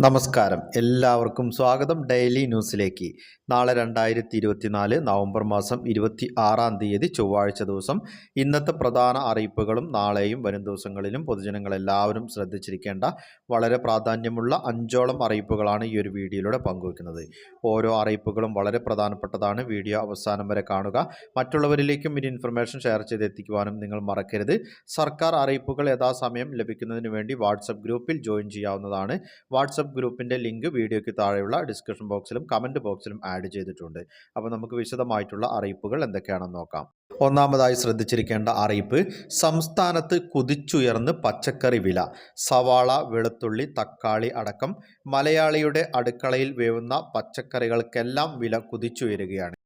നമസ്കാരം. എല്ലാവർക്കും സ്വാഗതം ഡെയിലി ന്യൂസിലേക്ക്. നാളെ രണ്ടായിരത്തി ഇരുപത്തിനാല് നവംബർ മാസം ഇരുപത്തി ആറാം തീയതി ചൊവ്വാഴ്ച ദിവസം ഇന്നത്തെ പ്രധാന അറിയിപ്പുകളും നാളെയും വരും ദിവസങ്ങളിലും പൊതുജനങ്ങളെല്ലാവരും ശ്രദ്ധിച്ചിരിക്കേണ്ട വളരെ പ്രാധാന്യമുള്ള അഞ്ചോളം അറിയിപ്പുകളാണ് ഈ ഒരു വീഡിയോയിലൂടെ പങ്കുവയ്ക്കുന്നത്. ഓരോ അറിയിപ്പുകളും വളരെ പ്രധാനപ്പെട്ടതാണ്. വീഡിയോ അവസാനം വരെ കാണുക. മറ്റുള്ളവരിലേക്കും ഈ ഇൻഫർമേഷൻ ഷെയർ ചെയ്തെത്തിക്കുവാനും നിങ്ങൾ മറക്കരുത്. സർക്കാർ അറിയിപ്പുകൾ യഥാസമയം ലഭിക്കുന്നതിന് വേണ്ടി വാട്സപ്പ് ഗ്രൂപ്പിൽ ജോയിൻ ചെയ്യാവുന്നതാണ്. വാട്സപ്പ് ഗ്രൂപ്പിന്റെ ലിങ്ക് വീഡിയോയ്ക്ക് താഴെയുള്ള ഡിസ്ക്രിപ്ഷൻ ബോക്സിലും കമന്റ് ബോക്സിലും ആഡ് ചെയ്തിട്ടുണ്ട്. അപ്പോൾ നമുക്ക് വിശദമായിട്ടുള്ള അറിയിപ്പുകൾ എന്തൊക്കെയാണെന്ന് നോക്കാം. ഒന്നാമതായി ശ്രദ്ധിച്ചിരിക്കേണ്ട അറിയിപ്പ് സംസ്ഥാനത്ത് കുതിച്ചുയർന്ന് പച്ചക്കറി വില സവാള വെളുത്തുള്ളി തക്കാളി അടക്കം മലയാളിയുടെ അടുക്കളയിൽ വേവുന്ന പച്ചക്കറികൾക്കെല്ലാം വില കുതിച്ചുയരുകയാണ്.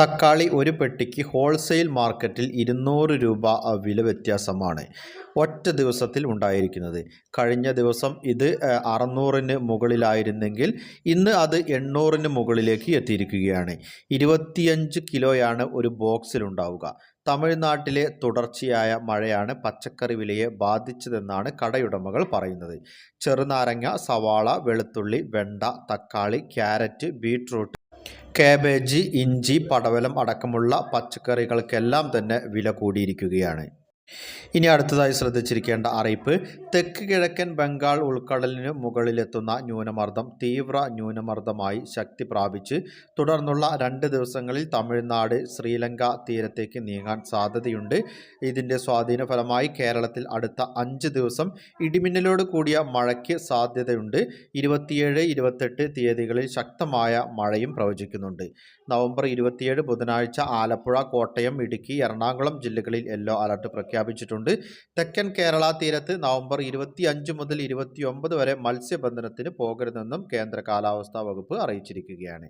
തക്കാളി ഒരു പെട്ടിക്ക് ഹോൾസെയിൽ മാർക്കറ്റിൽ ഇരുന്നൂറ് രൂപ വില വ്യത്യാസമാണ് ഒറ്റ ദിവസത്തിൽ ഉണ്ടായിരിക്കുന്നത്. കഴിഞ്ഞ ദിവസം ഇത് അറുന്നൂറിന് മുകളിലായിരുന്നെങ്കിൽ ഇന്ന് അത് എണ്ണൂറിന് മുകളിലേക്ക് എത്തിയിരിക്കുകയാണ്. ഇരുപത്തിയഞ്ച് കിലോയാണ് ഒരു ബോക്സിലുണ്ടാവുക തമിഴ്നാട്ടിലെ തുടർച്ചയായ മഴയാണ് പച്ചക്കറി വിലയെ ബാധിച്ചതെന്നാണ് കടയുടമകൾ പറയുന്നത്. ചെറുനാരങ്ങ സവാള വെളുത്തുള്ളി വെണ്ട തക്കാളി ക്യാരറ്റ് ബീട്രൂട്ട് കാബേജ് ഇഞ്ചി പടവലം അടക്കമുള്ള പച്ചക്കറികൾക്കെല്ലാം തന്നെ വില കൂടിയിരിക്കുകയാണ്. ഇനി അടുത്തതായി ശ്രദ്ധിച്ചിരിക്കേണ്ട അറിയിപ്പ് തെക്ക് കിഴക്കൻ ബംഗാൾ ഉൾക്കടലിന് മുകളിലെത്തുന്ന ന്യൂനമർദ്ദം തീവ്ര ന്യൂനമർദ്ദമായി ശക്തി പ്രാപിച്ച് തുടർന്നുള്ള രണ്ട് ദിവസങ്ങളിൽ തമിഴ്നാട് ശ്രീലങ്ക തീരത്തേക്ക് നീങ്ങാൻ സാധ്യതയുണ്ട്. ഇതിന്റെ സ്വാധീന ഫലമായി കേരളത്തിൽ അടുത്ത അഞ്ച് ദിവസം ഇടിമിന്നലോട് കൂടിയ മഴയ്ക്ക് സാധ്യതയുണ്ട്. ഇരുപത്തിയേഴ് ഇരുപത്തെട്ട് തീയതികളിൽ ശക്തമായ മഴയും പ്രവചിക്കുന്നുണ്ട്. നവംബർ ഇരുപത്തിയേഴ് ബുധനാഴ്ച ആലപ്പുഴ കോട്ടയം ഇടുക്കി എറണാകുളം ജില്ലകളിൽ യെല്ലോ അലർട്ട് പ്രഖ്യാപിച്ചിട്ടുണ്ട്. തെക്കൻ കേരള തീരത്ത് നവംബർ ഇരുപത്തി അഞ്ച് മുതൽ ഇരുപത്തിയൊമ്പത് വരെ മത്സ്യബന്ധനത്തിന് പോകരുതെന്നും കേന്ദ്ര കാലാവസ്ഥാ വകുപ്പ് അറിയിച്ചിരിക്കുകയാണ്.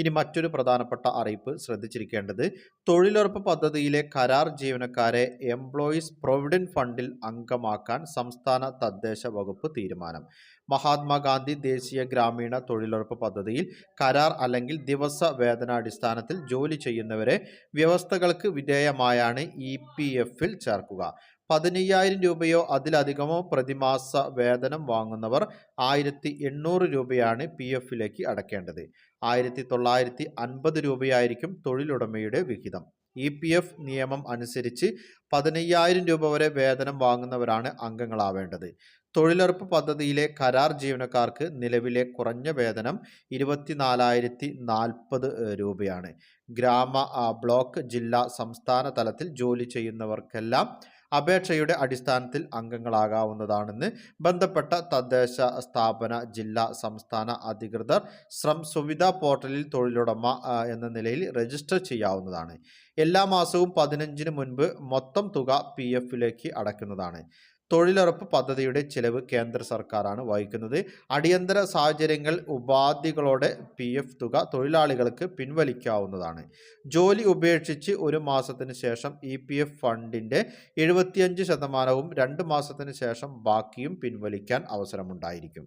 ഇനി മറ്റൊരു പ്രധാനപ്പെട്ട അറിയിപ്പ് ശ്രദ്ധിച്ചിരിക്കേണ്ടത് തൊഴിലുറപ്പ് പദ്ധതിയിലെ കരാർ ജീവനക്കാരെ എംപ്ലോയീസ് പ്രൊവിഡന്റ് ഫണ്ടിൽ അംഗമാക്കാൻ സംസ്ഥാന തദ്ദേശ വകുപ്പ് തീരുമാനം. മഹാത്മാഗാന്ധി ദേശീയ ഗ്രാമീണ തൊഴിലുറപ്പ് പദ്ധതിയിൽ കരാർ അല്ലെങ്കിൽ ദിവസ വേതനാടിസ്ഥാനത്തിൽ ജോലി ചെയ്യുന്നവരെ വ്യവസ്ഥകൾക്ക് വിധേയമായാണ് ഇ പി എഫിൽ ചേർക്കുക പതിനയ്യായിരം രൂപയോ അതിലധികമോ പ്രതിമാസ വേതനം വാങ്ങുന്നവർ ആയിരത്തി എണ്ണൂറ് രൂപയാണ് പി എഫിലേക്ക് അടയ്ക്കേണ്ടത് ആയിരത്തി തൊള്ളായിരത്തി അൻപത് രൂപയായിരിക്കും തൊഴിലുടമയുടെ വിഹിതം. ഇ പി എഫ് നിയമം അനുസരിച്ച് പതിനയ്യായിരം രൂപ വരെ വേതനം വാങ്ങുന്നവരാണ് അംഗങ്ങളാവേണ്ടത്. തൊഴിലുറപ്പ് പദ്ധതിയിലെ കരാർ ജീവനക്കാർക്ക് നിലവിലെ കുറഞ്ഞ വേതനം ഇരുപത്തിനാലായിരത്തി നാൽപ്പത് രൂപയാണ്. ഗ്രാമ ബ്ലോക്ക് ജില്ലാ സംസ്ഥാന തലത്തിൽ ജോലി ചെയ്യുന്നവർക്കെല്ലാം അപേക്ഷയുടെ അടിസ്ഥാനത്തിൽ അംഗങ്ങളാകാവുന്നതാണെന്ന് ബന്ധപ്പെട്ട തദ്ദേശ സ്ഥാപന ജില്ലാ സംസ്ഥാന അധികൃതർ ശ്രം സുവിധ പോർട്ടലിൽ തൊഴിലുടമ എന്ന നിലയിൽ രജിസ്റ്റർ ചെയ്യാവുന്നതാണ്. എല്ലാ മാസവും പതിനഞ്ചിന് മുൻപ് മൊത്തം തുക പി എഫിലേക്ക് അടയ്ക്കുന്നതാണ് തൊഴിലുറപ്പ് പദ്ധതിയുടെ ചിലവ് കേന്ദ്ര സർക്കാരാണ് വഹിക്കുന്നത്. അടിയന്തര സാഹചര്യങ്ങൾ ഉപാധികളോടെ പി എഫ് തുക തൊഴിലാളികൾക്ക് പിൻവലിക്കാവുന്നതാണ്. ജോലി ഉപേക്ഷിച്ച് ഒരു മാസത്തിന് ശേഷം ഇ പി എഫ് ഫണ്ടിന്റെ എഴുപത്തിയഞ്ച് ശതമാനവും രണ്ട് മാസത്തിന് ശേഷം ബാക്കിയും പിൻവലിക്കാൻ അവസരമുണ്ടായിരിക്കും.